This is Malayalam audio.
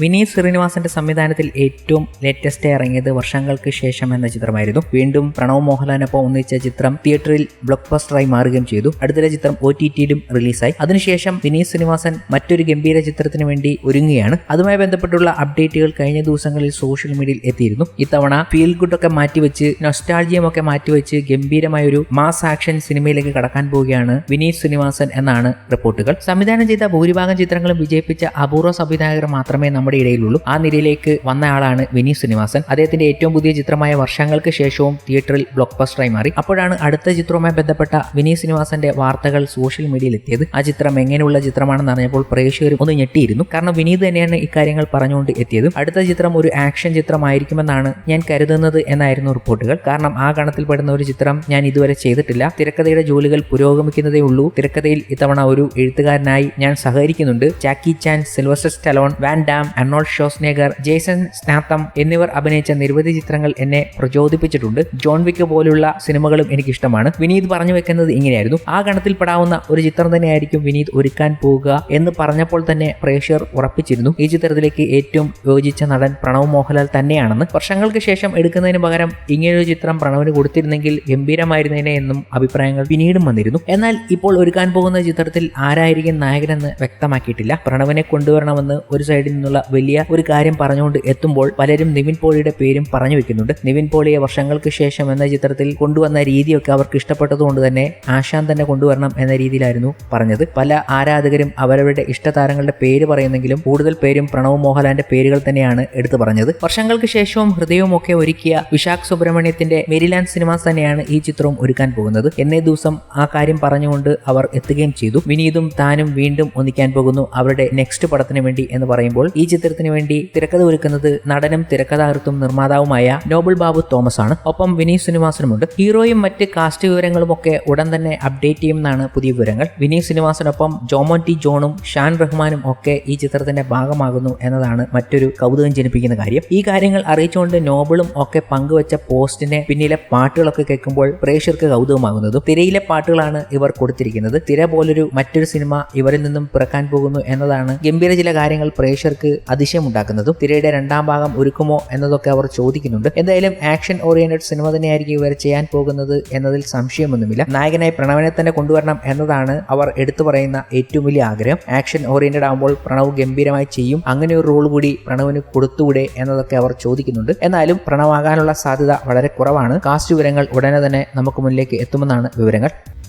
വിനീത് ശ്രീനിവാസന്റെ സംവിധാനത്തിൽ ഏറ്റവും ലേറ്റസ്റ്റ് ഇറങ്ങിയത് വർഷങ്ങൾക്ക് ശേഷം എന്ന ചിത്രമായിരുന്നു. വീണ്ടും പ്രണവ് മോഹൻലാലിനൊപ്പം ഒന്നിച്ച ചിത്രം തിയേറ്ററിൽ ബ്ലോക്ക് ബസ്റ്ററായി മാറുകയും ചെയ്തു. അടുത്തിടെ ചിത്രം ഒ ടി ടിയിലും റിലീസായി അതിനുശേഷം വിനീത് ശ്രീനിവാസൻ മറ്റൊരു ഗംഭീര ചിത്രത്തിന് വേണ്ടി ഒരുങ്ങുകയാണ്. അതുമായി ബന്ധപ്പെട്ടുള്ള അപ്ഡേറ്റുകൾ കഴിഞ്ഞ ദിവസങ്ങളിൽ സോഷ്യൽ മീഡിയയിൽ എത്തിയിരുന്നു. ഇത്തവണ ഫീൽ ഗുഡ് ഒക്കെ മാറ്റിവെച്ച് നൊസ്റ്റാൾജിയം ഒക്കെ മാറ്റിവെച്ച് ഗംഭീരമായ ഒരു മാസ് ആക്ഷൻ സിനിമയിലേക്ക് കടക്കാൻ പോവുകയാണ് വിനീത് ശ്രീനിവാസൻ എന്നാണ് റിപ്പോർട്ടുകൾ സംവിധാനം ചെയ്ത ഭൂരിഭാഗം ചിത്രങ്ങളും വിജയിപ്പിച്ച അപൂർവ സംവിധായകർ മാത്രമേ നമ്മുടെ ഇടയിലുള്ളൂ. ആ നിരയിലേക്ക് വന്ന ആളാണ് വിനീത് ശ്രീനിവാസൻ. അദ്ദേഹത്തിന്റെ ഏറ്റവും പുതിയ ചിത്രമായ വർഷങ്ങൾക്ക് ശേഷവും തിയേറ്ററിൽ ബ്ലോക്ക് ബസ്റ്ററായി മാറി. അപ്പോഴാണ് അടുത്ത ചിത്രവുമായി ബന്ധപ്പെട്ട വിനീത് ശ്രീനിവാസന്റെ വാർത്തകൾ സോഷ്യൽ മീഡിയയിൽ എത്തിയത് ആ ചിത്രം എങ്ങനെയുള്ള ചിത്രമാണെന്ന് അറിഞ്ഞപ്പോൾ പ്രേക്ഷകർ ഒന്ന് ഞെട്ടിയിരുന്നു. കാരണം വിനീത് തന്നെയാണ് ഇക്കാര്യങ്ങൾ പറഞ്ഞുകൊണ്ട് എത്തിയത്. അടുത്ത ചിത്രം ഒരു ആക്ഷൻ ചിത്രമായിരിക്കുമെന്നാണ് ഞാൻ കരുതുന്നത് എന്നായിരുന്നു റിപ്പോർട്ടുകൾ. കാരണം ആ ഗണത്തിൽപ്പെടുന്ന ഒരു ചിത്രം ഞാൻ ഇതുവരെ ചെയ്തിട്ടില്ല. തിരക്കഥയുടെ ജോലികൾ പുരോഗമിക്കുന്നതേ ഉള്ളൂ. തിരക്കഥയിൽ ഇത്തവണ ഒരു എഴുത്തുകാരനായി ഞാൻ സഹകരിക്കുന്നുണ്ട്. Jackie Chan Sylvester Stallone Van Damme Arnold Schwarzenegger Jason Statham എന്നിവർ അഭിനയിച്ച നിരവധി ചിത്രങ്ങൾ എന്നെ പ്രചോദിപ്പിച്ചിട്ടുണ്ട്. ജോൺ വിക്ക് പോലുള്ള സിനിമകളും എനിക്കിഷ്ടമാണ്. വിനീത് പറഞ്ഞു വെക്കുന്നത് ഇങ്ങനെയായിരുന്നു. ആ ഗണത്തിൽപ്പെടാവുന്ന ഒരു ചിത്രം തന്നെയായിരിക്കും വിനീത് ഒരുക്കാൻ പോവുക എന്ന് പറഞ്ഞപ്പോൾ തന്നെ പ്രേക്ഷകർ ഉറപ്പിച്ചിരുന്നു. ഈ ചിത്രത്തിലേക്ക് ഏറ്റവും യോജിച്ച നടൻ പ്രണവ് മോഹൻലാൽ തന്നെയാണെന്ന്. വർഷങ്ങൾക്ക് ശേഷം എടുക്കുന്നതിന് പകരം ഇങ്ങനൊരു ചിത്രം പ്രണവിന് കൊടുത്തിരുന്നെങ്കിൽ ഗംഭീരമായിരുന്നേനെ എന്നും അഭിപ്രായങ്ങൾ പിന്നീടും വന്നിരുന്നു. എന്നാൽ ഇപ്പോൾ ഒരുക്കാൻ പോകുന്ന ചിത്രത്തിൽ ആരായിരിക്കും നായകനെന്ന് വ്യക്തമാക്കിയിട്ടില്ല. പ്രണവിനെ കൊണ്ടുവരണമെന്ന് ഒരു സൈഡിൽ നിന്നുള്ള വലിയ ഒരു കാര്യം പറഞ്ഞുകൊണ്ട് എത്തുമ്പോൾ പലരും നിവിൻ പോളിയുടെ പേരും പറഞ്ഞു വെക്കുന്നുണ്ട്. നിവിൻ പോളിയെ വർഷങ്ങൾക്ക് ശേഷം എന്ന ചിത്രത്തിൽ കൊണ്ടുവന്ന രീതിയൊക്കെ അവർക്ക് ഇഷ്ടപ്പെട്ടതുകൊണ്ട് തന്നെ ആശാൻ തന്നെ കൊണ്ടുവരണം എന്ന രീതിയിലായിരുന്നു പറഞ്ഞത്. പല ആരാധകരും അവരവരുടെ ഇഷ്ടതാരങ്ങളുടെ പേര് പറയുന്നെങ്കിലും കൂടുതൽ പേരും പ്രണവ് മോഹൻലാലിന്റെ പേരുകൾ തന്നെയാണ് എടുത്തു പറഞ്ഞത്. വർഷങ്ങൾക്ക് ശേഷവും ഹൃദയവും ഒക്കെ ഒരുക്കിയ വിശാഖ് സുബ്രഹ്മണ്യത്തിന്റെ മെരിലാൻഡ് സിനിമാസ് തന്നെയാണ് ഈ ചിത്രവും ഒരുക്കാൻ പോകുന്നത്. എന്നേ ദിവസം ആ കാര്യം പറഞ്ഞുകൊണ്ട് അവർ എത്തുകയും ചെയ്തു. വിനീതും താനും വീണ്ടും ഒന്നിക്കാൻ പോകുന്നു അവരുടെ നെക്സ്റ്റ് പടത്തിന് വേണ്ടി എന്ന് പറയുമ്പോൾ ഈ ചിത്രത്തിന് വേണ്ടി തിരക്കഥ ഒരുക്കുന്നത് നടനും തിരക്കഥാകൃത്തും നിർമ്മാതാവുമായ നോബൽ ബാബു തോമസ് ആണ് ഒപ്പം വിനീത് ശ്രീനിവാസനുമുണ്ട്. ഹീറോയും മറ്റ് കാസ്റ്റ് വിവരങ്ങളും ഒക്കെ ഉടൻ തന്നെ അപ്ഡേറ്റ് ചെയ്യുമെന്നാണ് പുതിയ വിവരങ്ങൾ. വിനീത് ശ്രീനിവാസനൊപ്പം ജോമോൻ ടി ജോണും ഷാൻ റഹ്മാനും ഒക്കെ ഈ ചിത്രത്തിന്റെ ഭാഗമാകുന്നു എന്നതാണ് മറ്റൊരു കൗതുകം ജനിപ്പിക്കുന്ന കാര്യം. ഈ കാര്യങ്ങൾ അറിയിച്ചുകൊണ്ട് നോബിളും ഒക്കെ പങ്കുവച്ച പോസ്റ്റിനെ പിന്നിലെ പാട്ടുകളൊക്കെ കേൾക്കുമ്പോൾ പ്രേക്ഷകർക്ക് കൗതുകമാകുന്നതും തിരയിലെ പാട്ടുകളാണ് ഇവർ കൊടുത്തിരിക്കുന്നത്. തിര പോലൊരു മറ്റൊരു സിനിമ ഇവരിൽ നിന്നും പിറക്കാൻ പോകുന്നു എന്നതാണ് ഗംഭീര ചില കാര്യങ്ങൾ പ്രേക്ഷകർക്ക് അതിശയമുണ്ടാക്കുന്നതും തിരയുടെ രണ്ടാം ഭാഗം ഒരുക്കുമോ എന്നതൊക്കെ അവർ ചോദിക്കുന്നുണ്ട്. എന്തായാലും ആക്ഷൻ ഓറിയന്റഡ് സിനിമ തന്നെയായിരിക്കും ഇവർ ചെയ്യാൻ പോകുന്നത് എന്നതിൽ സംശയമൊന്നുമില്ല. നായകനായി പ്രണവിനെ തന്നെ കൊണ്ടുവരണം എന്നതാണ് അവർ എടുത്തു പറയുന്ന ഏറ്റവും വലിയ ആഗ്രഹം. ആക്ഷൻ ഓറിയന്റഡ് ആകുമ്പോൾ പ്രണവ് ഗംഭീരമായി ചെയ്യും. അങ്ങനെ ഒരു റോൾ കൂടി പ്രണവിന് കൊടുത്തുകൂടെ എന്നതൊക്കെ അവർ ചോദിക്കുന്നുണ്ട്. എന്നാലും പ്രണവാകാനുള്ള സാധ്യത വളരെ കുറവാണ്. കാസ്റ്റ് വിവരങ്ങൾ ഉടനെ തന്നെ നമുക്ക് മുന്നിലേക്ക് എത്തുമെന്നാണ് വിവരങ്ങൾ.